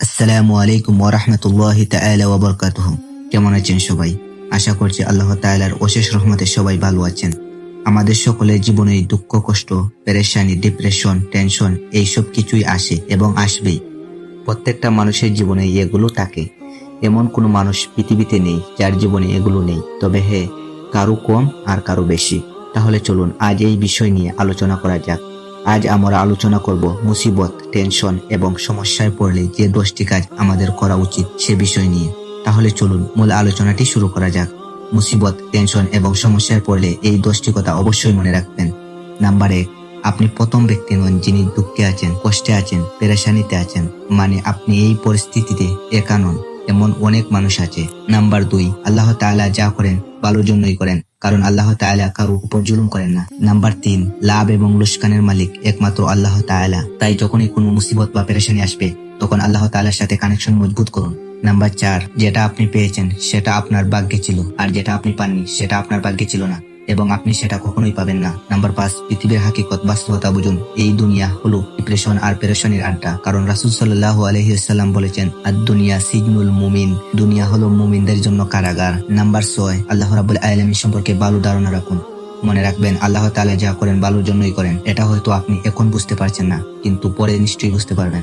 আসসালামু আলাইকুম ওরহমতুল্লাহ তাআলা ওয়া বারাকাতুহু। কেমন আছেন সবাই? আশা করছি আল্লাহ তাআলার অশেষ রহমতে সবাই ভালো আছেন। আমাদের সকলের জীবনে দুঃখ, কষ্ট, পেরেশানি ডিপ্রেশন টেনশন এই সব কিছুই আসে এবং আসবেই। প্রত্যেকটা মানুষের জীবনে এগুলো থাকে। এমন কোনো মানুষ পৃথিবীতে নেই যার জীবনে এগুলো নেই। তবে হে, কারও কম আর কারও বেশি। তাহলে চলুন আজ এই বিষয় নিয়ে আলোচনা করা যাক। আজ আমরা আলোচনা করব মুসিবত, টেনশন এবং সমস্যায় পড়লে যে দশটি কাজ আমাদের করা উচিত সে বিষয় নিয়ে। তাহলে চলুন মূল আলোচনাটি শুরু করা যাক। মুসিবত, টেনশন এবং সমস্যায় পড়লে এই দশটি কথা অবশ্যই মনে রাখবেন। নাম্বার এক, আপনি প্রথম ব্যক্তি নন যিনি দুঃখে আছেন, কষ্টে আছেন, পেরেশানিতে আছেন মানে আপনি এই পরিস্থিতিতে একা নন, এমন অনেক মানুষ আছে। নাম্বার দুই, আল্লাহ তাআলা যা করেন ভালোর জন্যই করেন। কারণ আল্লাহ তাআলা কারও উপর জুলুম করেন না। নাম্বার তিন লাভ এবং লুস্কানের মালিক একমাত্র আল্লাহ তাআলা। তাই যখনই কোনো মুসিবত বা পেরেশানি আসবে তখন আল্লাহ তাআলার সাথে কানেকশন মজবুত করুন। নাম্বার চার যেটা আপনি পেয়েছেন সেটা আপনার ভাগ্যে ছিল। আর যেটা আপনি পাননি সেটা আপনার ভাগ্যে ছিল না। এবং আপনি সেটা কখনোই পাবেন না। নাম্বার পাঁচ, পৃথিবীর হাকিকত বাস্তবতা বুঝুন। এই দুনিয়া হলো ডিপ্রেশন আর পেরেশানির আড্ডা। কারণ রাসুল সাল্লাহ আলহিসাল্লাম বলেছেন আর দুনিয়া সিগনুল মুমিন। দুনিয়া হলো মুমিনদের জন্য কারাগার। নাম্বার ছয়, আল্লাহ রাবুল আলমী সম্পর্কে ভালো ধারণা রাখুন। মনে রাখবেন, আল্লাহ তাআলা যা করেন ভালোর জন্যই করেন। এটা হয়তো আপনি এখন বুঝতে পারছেন না, কিন্তু পরে নিশ্চয়ই বুঝতে পারবেন।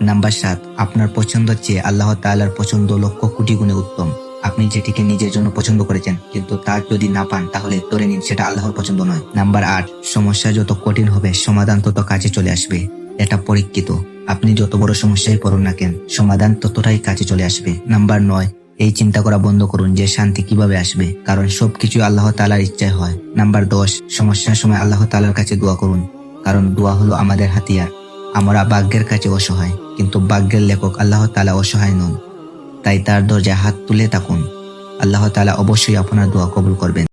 নাম্বার সাত, আপনার পছন্দের চেয়ে আল্লাহ তাআলার পছন্দ লক্ষ কোটি গুণে উত্তম। আপনি যেটিকে নিজের জন্য পছন্দ করেছেন, কিন্তু তার যদি না পান, তাহলে ধরে নিন সেটা আল্লাহর পছন্দ নয়। নাম্বার আট, সমস্যা যত কঠিন হবে, সমাধান তত কাছে চলে আসবে। এটা পরীক্ষিত। আপনি যত বড় সমস্যায় পড়ুন না কেন, সমাধান ততটাই কাছে চলে আসবে। নাম্বার নয়, এই চিন্তা করা বন্ধ করুন যে শান্তি কীভাবে আসবে, কারণ সবকিছু আল্লাহ তালার ইচ্ছায় হয়। নাম্বার দশ, সমস্যার সময় আল্লাহ তালার কাছে দোয়া করুন, কারণ দোয়া হলো আমাদের হাতিয়ার। আমরা ভাগ্যের কাছে অসহায়, কিন্তু ভাগ্যের লেখক আল্লাহ তালা অসহায় নন। তাই তার দরজায় হাত তুলে থাকুন। আল্লাহ তালা অবশ্যই আপনার দোয়া কবুল করবেন।